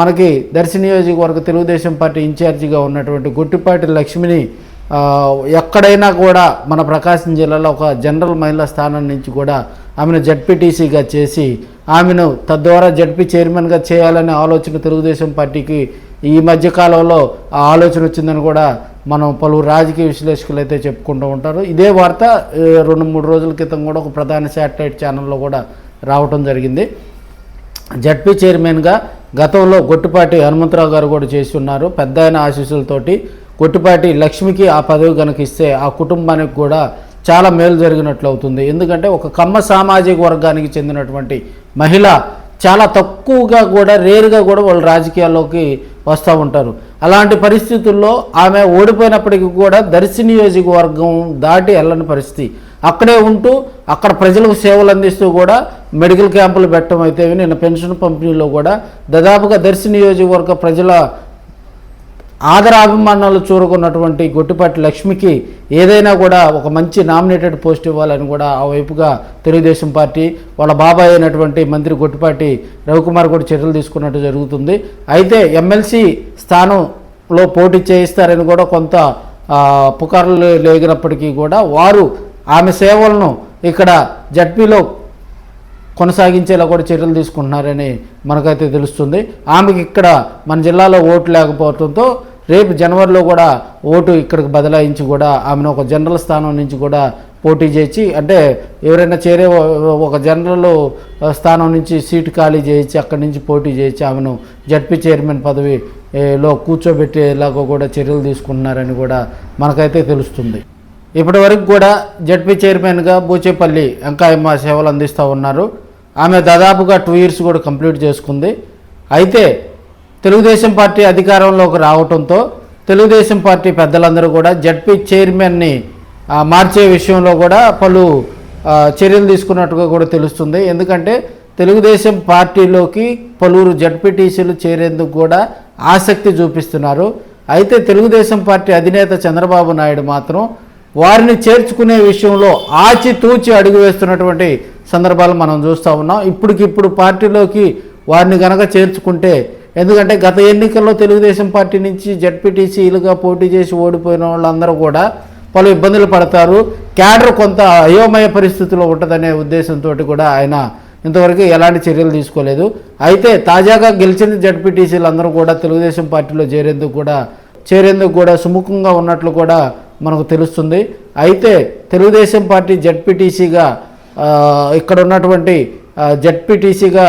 మనకి దర్శి నియోజకవర్గ తెలుగుదేశం పార్టీ ఇన్ఛార్జిగా ఉన్నటువంటి గుట్టిపాటి లక్ష్మిని ఎక్కడైనా కూడా మన ప్రకాశం జిల్లాలో ఒక జనరల్ మహిళా స్థానం నుంచి కూడా ఆమెను జడ్పీటీసీగా చేసి ఆమెను తద్వారా జడ్పీ చైర్మన్గా చేయాలనే ఆలోచన తెలుగుదేశం పార్టీకి ఈ మధ్య కాలంలో ఆ ఆలోచన వచ్చిందని కూడా మనం పలువురు రాజకీయ విశ్లేషకులు అయితే చెప్పుకుంటూ ఉంటారు. ఇదే వార్త రెండు మూడు రోజుల క్రితం కూడా ఒక ప్రధాన శాటిలైట్ ఛానల్లో కూడా రావటం జరిగింది. జడ్పీ చైర్మన్గా గతంలో గొట్టుపాటి హనుమంతరావు గారు కూడా చేసి ఉన్నారు. పెద్ద ఆయన ఆశీస్సులతోటి గొట్టుపాటి లక్ష్మికి ఆ పదవి కనుక ఇస్తే ఆ కుటుంబానికి కూడా చాలా మేలు జరిగినట్లు అవుతుంది. ఎందుకంటే ఒక కమ్మ సామాజిక వర్గానికి చెందినటువంటి మహిళ చాలా తక్కువగా కూడా రేరుగా కూడా వాళ్ళు రాజకీయాల్లోకి వస్తూ ఉంటారు. అలాంటి పరిస్థితుల్లో ఆమె ఓడిపోయినప్పటికీ కూడా దర్శి నియోజకవర్గం దాటి వెళ్ళని పరిస్థితి. అక్కడే ఉంటూ అక్కడ ప్రజలకు సేవలు అందిస్తూ కూడా మెడికల్ క్యాంపులు పెట్టడం అయితే నిన్న పెన్షన్ పంపిణీలో కూడా దాదాపుగా దర్శి నియోజకవర్గ ప్రజల ఆదరాభిమానాలు చూరుకున్నటువంటి గొట్టిపాటి లక్ష్మికి ఏదైనా కూడా ఒక మంచి నామినేటెడ్ పోస్ట్ ఇవ్వాలని కూడా ఆ వైపుగా తెలుగుదేశం పార్టీ వాళ్ళ బాబాయ్ అయినటువంటి మంత్రి గొట్టిపాటి రవికుమార్ కూడా చర్యలు తీసుకున్నట్టు జరుగుతుంది. అయితే ఎమ్మెల్సీ స్థానంలో పోటీ చేయిస్తారని కూడా కొంత పుకార్లు లేగినప్పటికీ కూడా వారు ఆమె సేవలను ఇక్కడ జడ్పీలో కొనసాగించేలా కూడా చర్యలు తీసుకుంటున్నారని మనకైతే తెలుస్తుంది. ఆమెకి ఇక్కడ మన జిల్లాలో ఓటు లేకపోవడంతో రేపు జనవరిలో కూడా ఓటు ఇక్కడికి బదలాయించి కూడా ఆమెను ఒక జనరల్ స్థానం నుంచి కూడా పోటీ చేసి అంటే ఎవరైనా చేరే ఒక జనరల్ స్థానం నుంచి సీటు ఖాళీ చేయించి అక్కడి నుంచి పోటీ చేయించి ఆమెను జడ్పీ చైర్మన్ పదవిలో కూర్చోబెట్టేలాగా కూడా చర్యలు తీసుకుంటున్నారని కూడా మనకైతే తెలుస్తుంది. ఇప్పటి వరకు కూడా జడ్పీ చైర్మన్గా బూచేపల్లి వెంకాయమ్మ సేవలు అందిస్తూ ఉన్నారు. ఆమె దాదాపుగా టూ ఇయర్స్ కూడా కంప్లీట్ చేసుకుంది. అయితే తెలుగుదేశం పార్టీ అధికారంలోకి రావడంతో తెలుగుదేశం పార్టీ పెద్దలందరూ కూడా జడ్పీ చైర్మన్ని మార్చే విషయంలో కూడా పలు చర్యలు తీసుకున్నట్టుగా కూడా తెలుస్తుంది. ఎందుకంటే తెలుగుదేశం పార్టీలోకి పలువురు జడ్పీటీసీలు చేరేందుకు కూడా ఆసక్తి చూపిస్తున్నారు. అయితే తెలుగుదేశం పార్టీ అధినేత చంద్రబాబు నాయుడు మాత్రం వారిని చేర్చుకునే విషయంలో ఆచితూచి అడుగు వేస్తున్నటువంటి సందర్భాలు మనం చూస్తూ ఉన్నాం. ఇప్పటికిప్పుడు పార్టీలోకి వారిని గనక చేర్చుకుంటే ఎందుకంటే గత ఎన్నికల్లో తెలుగుదేశం పార్టీ నుంచి జడ్పీటీసీలుగా పోటీ చేసి ఓడిపోయిన వాళ్ళందరూ కూడా పలు ఇబ్బందులు పడతారు. క్యాడర్ కొంత అయోమయ పరిస్థితిలో ఉంటుందనే ఉద్దేశంతో కూడా ఆయన ఇంతవరకు ఎలాంటి చర్యలు తీసుకోలేదు. అయితే తాజాగా గెలిచిన జడ్పీటీసీలు అందరూ కూడా తెలుగుదేశం పార్టీలో చేరేందుకు కూడా చేరేందుకు కూడా సుముఖంగా ఉన్నట్లు కూడా మనకు తెలుస్తుంది. అయితే తెలుగుదేశం పార్టీ జడ్పీటీసీగా ఇక్కడ ఉన్నటువంటి జెడ్పీటీసీగా